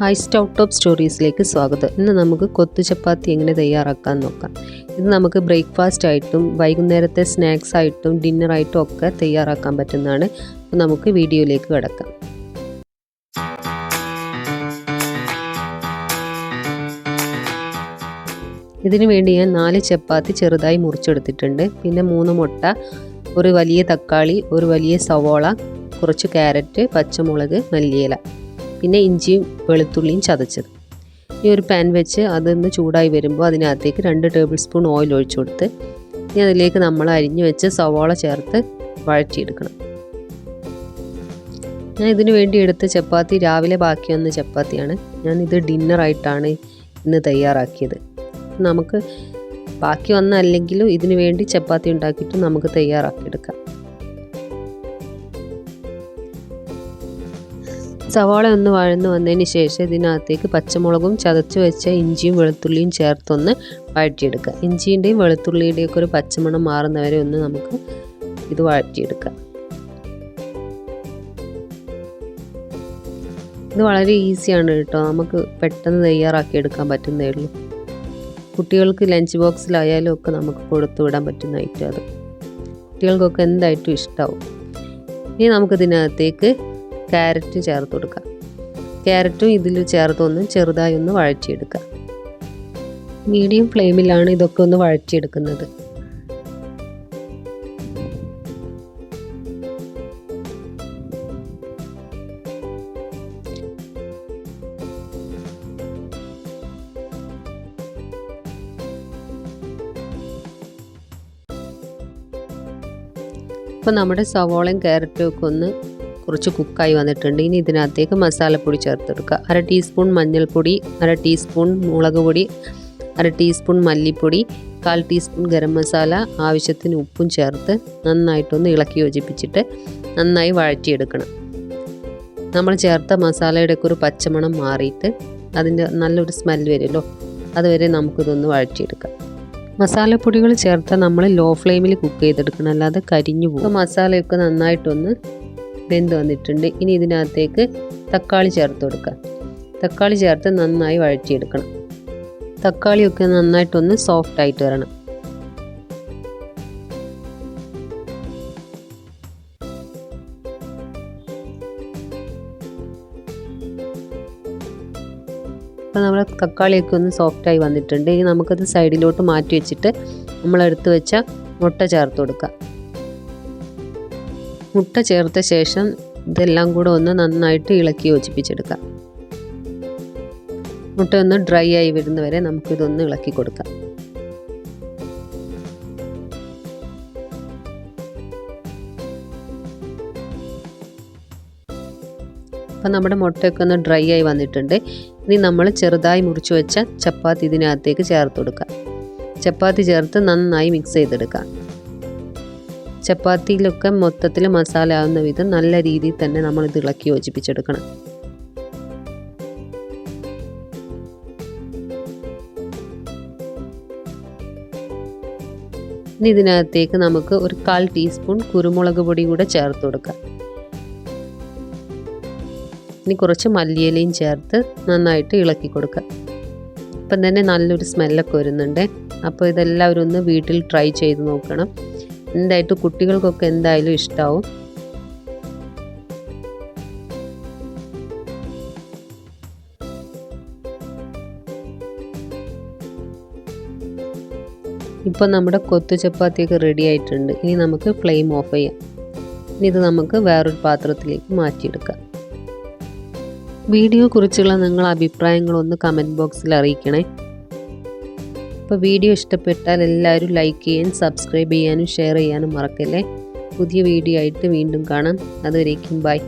Hi stout top സ്റ്റോറീസിലേക്ക് സ്വാഗതം. ഇന്ന് നമുക്ക് കൊത്തു ചപ്പാത്തി എങ്ങനെ തയ്യാറാക്കാൻ നോക്കാം. ഇത് നമുക്ക് ബ്രേക്ക്ഫാസ്റ്റ് ആയിട്ടും വൈകുന്നേരത്തെ സ്നാക്സ് ആയിട്ടും ഡിന്നറായിട്ടും ഒക്കെ തയ്യാറാക്കാൻ പറ്റുന്നതാണ്. അപ്പോൾ നമുക്ക് വീഡിയോയിലേക്ക് കിടക്കാം. ഇതിനു വേണ്ടി ഞാൻ നാല് ചപ്പാത്തി ചെറുതായി മുറിച്ചെടുത്തിട്ടുണ്ട്. പിന്നെ മൂന്ന് മുട്ട ഒരു വലിയ തക്കാളി ഒരു വലിയ സവോള കുറച്ച് ക്യാരറ്റ് പച്ചമുളക് മല്ലിയില. പിന്നെ ഇഞ്ചിയും വെളുത്തുള്ളിയും ചതച്ചത്. ഈ ഒരു പാൻ വെച്ച് അതൊന്ന് ചൂടായി വരുമ്പോൾ അതിനകത്തേക്ക് രണ്ട് ടേബിൾ സ്പൂൺ ഓയിൽ ഒഴിച്ചു കൊടുത്ത് ഇനി അതിലേക്ക് നമ്മൾ അരിഞ്ഞു വെച്ച് സവാള ചേർത്ത് വഴറ്റിയെടുക്കണം. ഞാൻ ഇതിനു വേണ്ടി എടുത്ത ചപ്പാത്തി രാവിലെ ബാക്കി വന്ന ചപ്പാത്തിയാണ്. ഞാൻ ഇത് ഡിന്നറായിട്ടാണ് ഇന്ന് തയ്യാറാക്കിയത്. നമുക്ക് ബാക്കി വന്ന അല്ലെങ്കിലും ഇതിനു വേണ്ടി ചപ്പാത്തി ഉണ്ടാക്കിയിട്ട് നമുക്ക് തയ്യാറാക്കിയെടുക്കാം. സവാള ഒന്ന് വഴന്ന് വന്നതിന് ശേഷം ഇതിനകത്തേക്ക് പച്ചമുളകും ചതച്ച് വെച്ച ഇഞ്ചിയും വെളുത്തുള്ളിയും ചേർത്തൊന്ന് വഴറ്റിയെടുക്കുക. ഇഞ്ചിന്റെയും വെളുത്തുള്ളിയുടെയും ഒക്കെ ഒരു പച്ചമണം മാറുന്നവരെ ഒന്ന് നമുക്ക് ഇത് വഴറ്റിയെടുക്കാം. ഇത് വളരെ ഈസിയാണ് കേട്ടോ. നമുക്ക് പെട്ടെന്ന് തയ്യാറാക്കി എടുക്കാൻ പറ്റുന്നേ ഉള്ളൂ. കുട്ടികൾക്ക് ലഞ്ച് ബോക്സിലായാലും ഒക്കെ നമുക്ക് കൊടുത്തു വിടാൻ പറ്റുന്ന ഐറ്റം അത്. കുട്ടികൾക്കൊക്കെ എന്തായിട്ടും ഇഷ്ടമാവും ഇനി നമുക്കിതിനകത്തേക്ക് ക്യാരറ്റ് ചേർത്ത് കൊടുക്കുക. ക്യാരറ്റും ഇതിൽ ചേർത്തൊന്ന് ചെറുതായി ഒന്ന് വഴറ്റിയെടുക്കുക. മീഡിയം ഫ്ലെയിമിലാണ് ഇതൊക്കെ ഒന്ന് വഴറ്റിയെടുക്കുന്നത്. ഇപ്പോൾ നമ്മുടെ സവോളയും ക്യാരറ്റും ഒക്കെ ഒന്ന് കുറച്ച് കുക്കായി വന്നിട്ടുണ്ട്. ഇനി ഇതിനകത്തേക്ക് മസാലപ്പൊടി ചേർത്തെടുക്കുക. അര ടീസ്പൂൺ മഞ്ഞൾപ്പൊടി അര ടീസ്പൂൺ മുളക് പൊടി അര ടീസ്പൂൺ മല്ലിപ്പൊടി കാൽ ടീസ്പൂൺ ഗരം മസാല ആവശ്യത്തിന് ഉപ്പും ചേർത്ത് നന്നായിട്ടൊന്ന് ഇളക്കി യോജിപ്പിച്ചിട്ട് നന്നായി വഴറ്റിയെടുക്കണം. നമ്മൾ ചേർത്ത മസാലയുടെ ഒക്കെ ഒരു പച്ചമണം മാറിയിട്ട് അതിന്റെ നല്ലൊരു സ്മെൽ വരുമല്ലോ? അതുവരെ നമുക്കിതൊന്ന് വഴറ്റിയെടുക്കാം. മസാലപ്പൊടികൾ ചേർത്താൽ നമ്മൾ ലോ ഫ്ലെയിമിൽ കുക്ക് ചെയ്തെടുക്കണം. അല്ലാതെ കരിഞ്ഞു പോകും. മസാലയൊക്കെ നന്നായിട്ടൊന്ന് വെന്ത് വന്നിട്ടുണ്ട്. ഇനി ഇതിനകത്തേക്ക് തക്കാളി ചേർത്ത് കൊടുക്കുക. തക്കാളി ചേർത്ത് നന്നായി വഴറ്റിയെടുക്കണം. തക്കാളിയൊക്കെ നന്നായിട്ടൊന്ന് സോഫ്റ്റ് ആയിട്ട് വരണം. അപ്പോൾ നമ്മൾ തക്കാളിയൊക്കെ ഒന്ന് സോഫ്റ്റായി വന്നിട്ടുണ്ട്. ഇനി നമുക്കത് സൈഡിലോട്ട് മാറ്റി വെച്ചിട്ട് നമ്മളെടുത്ത് വെച്ച മുട്ട ചേർത്ത് കൊടുക്കുക. മുട്ട ചേർത്ത ശേഷം ഇതെല്ലാം കൂടെ ഒന്ന് നന്നായിട്ട് ഇളക്കി യോജിപ്പിച്ചെടുക്കാം. മുട്ട ഒന്ന് ഡ്രൈ ആയി വരുന്നവരെ നമുക്കിതൊന്ന് ഇളക്കി കൊടുക്കാം. അപ്പം നമ്മുടെ മുട്ടയൊക്കെ ഒന്ന് ഡ്രൈ ആയി വന്നിട്ടുണ്ട്. ഇനി നമ്മൾ ചെറുതായി മുറിച്ച് വെച്ച ചപ്പാത്തി ഇതിനകത്തേക്ക് ചേർത്ത് കൊടുക്കുക ചപ്പാത്തി ചേർത്ത് നന്നായി മിക്സ് ചെയ്തെടുക്കുക ചപ്പാത്തിയിലൊക്കെ മൊത്തത്തിൽ മസാല ആവുന്ന വിധം നല്ല രീതിയിൽ തന്നെ നമ്മൾ ഇത് ഇളക്കി യോജിപ്പിച്ചെടുക്കണം. ഇനി ഇതിനകത്തേക്ക് നമുക്ക് ഒരു കാൽ ടീസ്പൂൺ കുരുമുളക് പൊടി കൂടെ ചേർത്ത് കൊടുക്കാം. ഇനി കുറച്ച് മല്ലിയിലയും ചേർത്ത് നന്നായിട്ട് ഇളക്കി കൊടുക്കുക ഇപ്പം തന്നെ നല്ലൊരു സ്മെല്ലൊക്കെ വരുന്നുണ്ട്. അപ്പോൾ ഇതെല്ലാവരും ഒന്ന് വീട്ടിൽ ട്രൈ ചെയ്ത് നോക്കണം. എന്തായിട്ട് കുട്ടികൾക്കൊക്കെ എന്തായാലും ഇഷ്ടാവും. ഇപ്പോൾ നമ്മുടെ കൊത്തു ചപ്പാത്തിയൊക്കെ റെഡി ആയിട്ടുണ്ട്. ഇനി നമുക്ക് ഫ്ലെയിം ഓഫ് ചെയ്യാം. ഇനി ഇത് നമുക്ക് വേറൊരു പാത്രത്തിലേക്ക് മാറ്റിയെടുക്കാം. വീഡിയോ കുറിച്ചുള്ള നിങ്ങളുടെ അഭിപ്രായങ്ങളൊന്ന് കമന്റ് ബോക്സിൽ അറിയിക്കണേ. അപ്പോൾ വീഡിയോ ഇഷ്ടപ്പെട്ടാൽ എല്ലാവരും ലൈക്ക് ചെയ്യാനും സബ്സ്ക്രൈബ് ചെയ്യാനും ഷെയർ ചെയ്യാനും മറക്കല്ലേ? പുതിയ വീഡിയോ ആയിട്ട് വീണ്ടും കാണാം. അതുവരേക്കും ബൈ